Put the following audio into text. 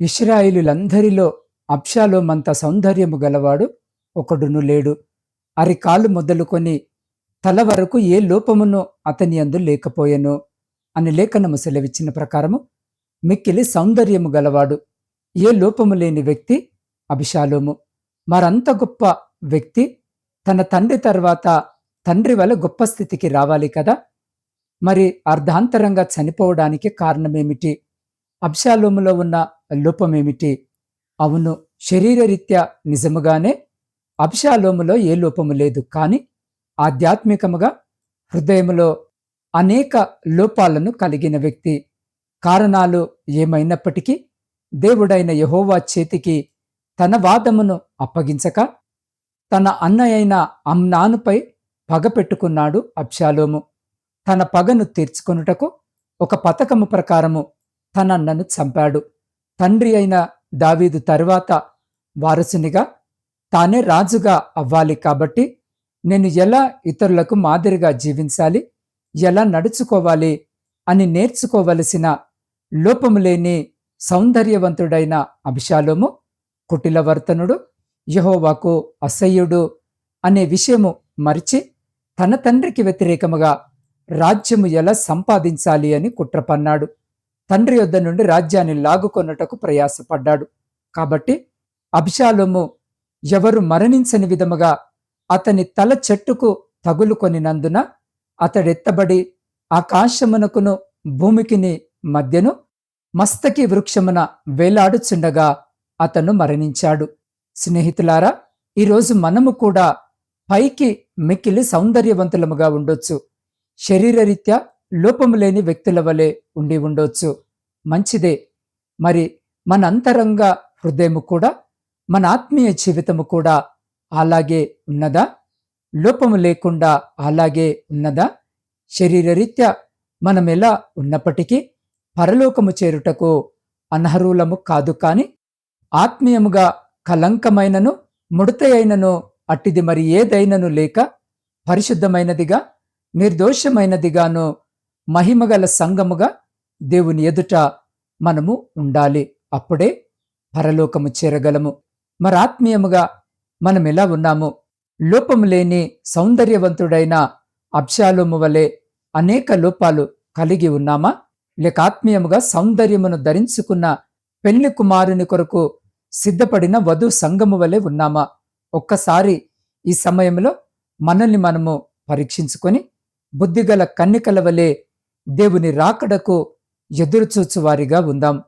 ఇస్రాయిలులందరిలో అబ్షాలోమంత సౌందర్యము గలవాడు ఒకడును లేడు. అరికాలు మొదలుకొని తల వరకు ఏ లోపమునో అతని అందు లేకపోయెను అని లేఖనము సెలవిచ్చిన ప్రకారము మిక్కిలి సౌందర్యము గలవాడు ఏ లోపము లేని వ్యక్తి అభిషాలోము. మరంత గొప్ప వ్యక్తి తన తండ్రి తర్వాత తండ్రి వల్ల గొప్ప స్థితికి రావాలి కదా. మరి అర్ధాంతరంగా చనిపోవడానికి కారణమేమిటి? అబ్షాలోములో ఉన్న లోపమేమిటి? అవును శరీరరీత్యా నిజముగానే అభిషాలోములో ఏ లోపము లేదు. కానీ ఆధ్యాత్మికముగా హృదయములో అనేక లోపాలను కలిగిన వ్యక్తి. కారణాలు ఏమైనప్పటికీ దేవుడైన యహోవా చేతికి తన వాదమును అప్పగించక తన అన్నయైన అమ్నానుపై పగ పెట్టుకున్నాడు అబ్షాలోము. తన పగను తీర్చుకొనుటకు ఒక పథకము ప్రకారము తన అన్నను చంపాడు. తండ్రి అయిన దావీదు తరువాత వారసునిగా తానే రాజుగా అవ్వాలి కాబట్టి నేను ఎలా ఇతరులకు మాదిరిగా జీవించాలి? ఎలా నడుచుకోవాలి? అని నేర్చుకోవలసిన లోపము లేని సౌందర్యవంతుడైన అభిషాలోము కుటిలవర్తనుడు యహోవాకు అసహ్యుడు అనే విషయము మరిచి తన తండ్రికి వ్యతిరేకముగా రాజ్యము ఎలా సంపాదించాలి అని కుట్రపన్నాడు. తండ్రి యొద్ద నుండి రాజ్యాన్ని లాగుకొనుటకు ప్రయాసపడ్డాడు. కాబట్టి అభిషాలోము ఎవరు మరణించని విధముగా అతని తల చెట్టుకు తగులుకొనినందున అతడెత్తబడి ఆకాశమునకును భూమికిని మధ్యను మస్తకి వృక్షమున వేలాడుచుండగా అతను మరణించాడు. స్నేహితులారా ఈరోజు మనము కూడా పైకి మిక్కిలి సౌందర్యవంతులముగా ఉండొచ్చు. శరీరరీత్యా లోపము లేని వ్యక్తుల వలె ఉండి ఉండొచ్చు. మంచిదే. మరి మన అంతరంగ హృదయము కూడా మన ఆత్మీయ జీవితము కూడా అలాగే ఉన్నదా? లోపము లేకుండా అలాగే ఉన్నదా? శరీరరీత్యా మనం ఎలా ఉన్నప్పటికీ పరలోకము చేరుటకు అనర్హులము కాదు కాని ఆత్మీయముగా కలంకమైనను ముడతయైనను అట్టిది మరి ఏదైనను లేక పరిశుద్ధమైనదిగా నిర్దోషమైనదిగాను మహిమగల సంగముగా దేవుని ఎదుట మనము ఉండాలి. అప్పుడే పరలోకము చేరగలము. మరాత్మీయముగా మనం ఎలా ఉన్నాము? లోపము లేని సౌందర్యవంతుడైన అబ్షాలోము వలె అనేక లోపాలు కలిగి ఉన్నామా? లేక ఆత్మీయముగా సౌందర్యమును ధరించుకున్న పెళ్ళి కుమారుని కొరకు సిద్ధపడిన వధు సంగము వలె ఉన్నామా? ఒక్కసారి ఈ సమయంలో మనల్ని మనము పరీక్షించుకొని బుద్ధిగల కన్నికల వలె దేవుని రాకడకు ఎదురుచూచువారిగా ఉందాం.